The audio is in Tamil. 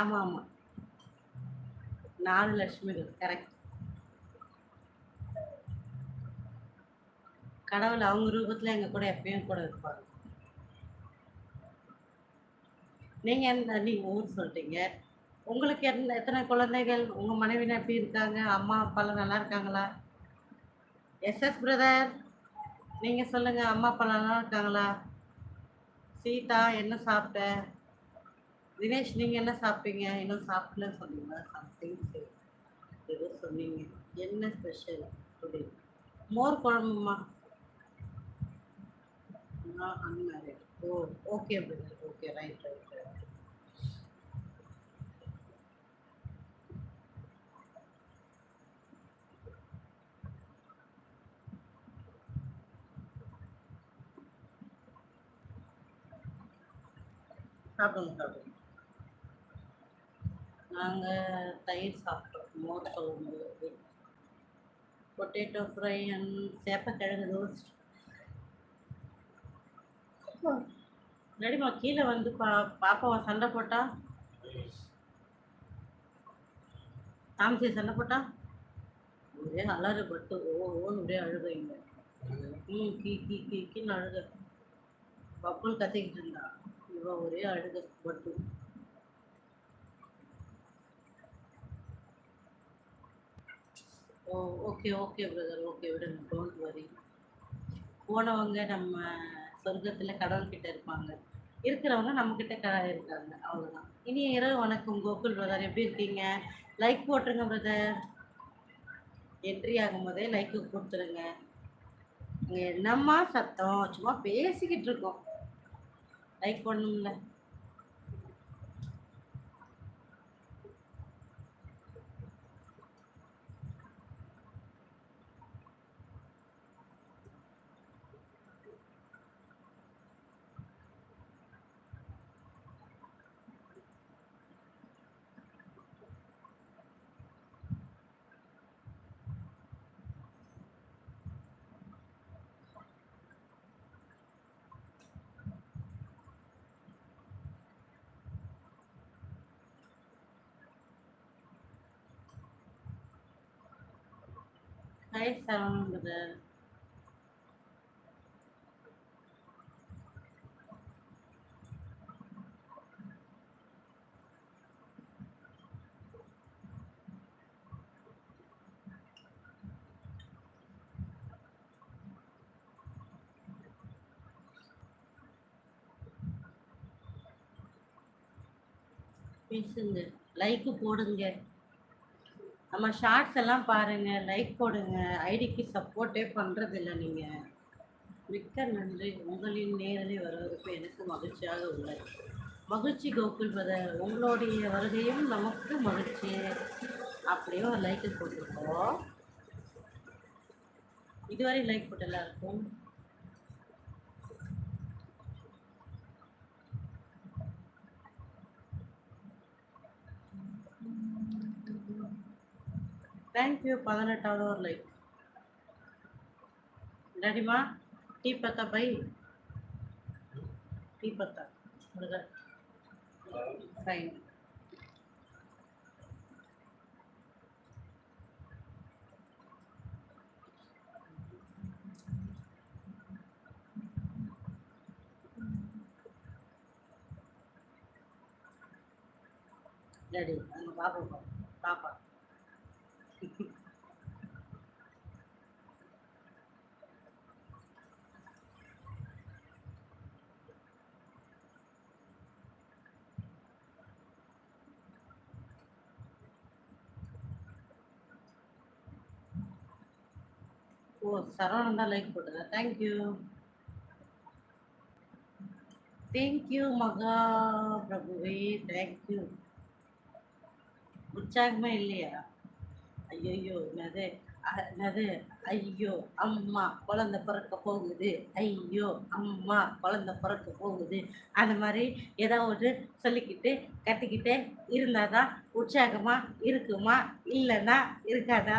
ஆமா ஆமா. நாலு லட்சுமிகள் கரெக்ட் கடவுள் அவங்க ரூபத்தில் எங்கள் கூட எப்பயும் கூட இருப்பாங்க நீங்கள் எந்த நீங்கள் ஊர் சொல்லிட்டீங்க உங்களுக்கு என்ன எத்தனை குழந்தைகள்? உங்கள் மனைவி எப்படி இருக்காங்க? அம்மா அப்பாலாம் நல்லா இருக்காங்களா? எஸ்எஸ் பிரதர் நீங்கள் சொல்லுங்கள் அம்மா அப்பா நல்லா இருக்காங்களா? சீதா என்ன சாப்பிட்ட? தினேஷ் நீங்க என்ன சாப்பிட்டீங்க? இன்னும் சாப்பிடல சொன்னீங்க சம்திங் ஏதோ சொன்னீங்க. என்ன ஸ்பெஷல் டுடே மோர் குழம்புமா? Unmarried oh okay brother okay right right right சாப்பிடுங்க சாப்பிடுங்க. நாங்கள் தயிர் சாப்பிட்டோம் மோர் குழம்பு. பொட்டேட்டோ ஃப்ரை அண்ட் சேப்பக்கிழங்கு ரோஸ்ட் நடிமா கீழே வந்து பா பாப்பாவை சண்டை போட்டா? தாமசி சண்டை போட்டா? ஒரே அலறு பட்டு ஓ ஓன்னு ஒரே அழுகைங்க. ம் கீ கீ கீ கீழே அழுக. பப்புள் கத்திக்கிட்டு இருந்தா. இவ ஒரே அழுக பட்டு. Oh okay okay brother okay விடுங்க டோன்ட் வரி போனவங்க நம்ம சொர்க்கத்தில் கடவுள்கிட்ட இருப்பாங்க. இருக்கிறவங்க நம்மக்கிட்ட க இருக்காங்க அவ்வளோதான் இனி இரவு வணக்கம் கோகுல் பிரதர் எப்படி இருக்கீங்க? லைக் போட்டுருங்க பிரதர் என்ட்ரி ஆகும் போதே லைக்கு கொடுத்துருங்க. என்னம்மா சத்தம்? சும்மா பேசிக்கிட்டு இருக்கோம். லைக் பண்ணுங்கள ஹாய் சரவணன் பிரதர் பேசுங்க லைக்கு போடுங்க. நம்ம ஷார்ட்ஸ் எல்லாம் பாருங்க லைக் போடுங்க ஐடிக்கு சப்போர்ட்டே பண்ணுறதில்ல இல்லை மிக்க நன்றி. உங்களின் நேரில் வருவதற்கு எனக்கு மகிழ்ச்சியாக உள்ளது. மகிழ்ச்சி கோகுல் பிரதர் உங்களுடைய வருகையும் நமக்கு மகிழ்ச்சி. அப்படியே ஒரு லைக்கு போட்டிருக்கோம். இதுவரை லைக் போட்டு எல்லாருக்கும் தேங்க்யூ பதினெட்டாவது ஒரு லைக் ரெடிமா டீ பத்தா பை. டீ பத்தா முருகன் ஃபைன் ரெடி அந்த பாப்பா பாப்பா. ஓ சரவணன் தான் லைக் போட்டுங்க தேங்க்யூ தேங்க்யூ மகா பிரபுவே தேங்க்யூ உற்சாகமே இல்லையா? ஐயோ என்னது? என்னது? ஐயோ அம்மா குழந்தை பிறக்க போகுது. ஐயோ அம்மா குழந்தை பிறக்க போகுது. அந்த மாதிரி ஏதாவது சொல்லிக்கிட்டு கத்திக்கிட்டே இருந்தாதான் உற்சாகமாக இருக்குமா? இல்லைன்னா இருக்காதா?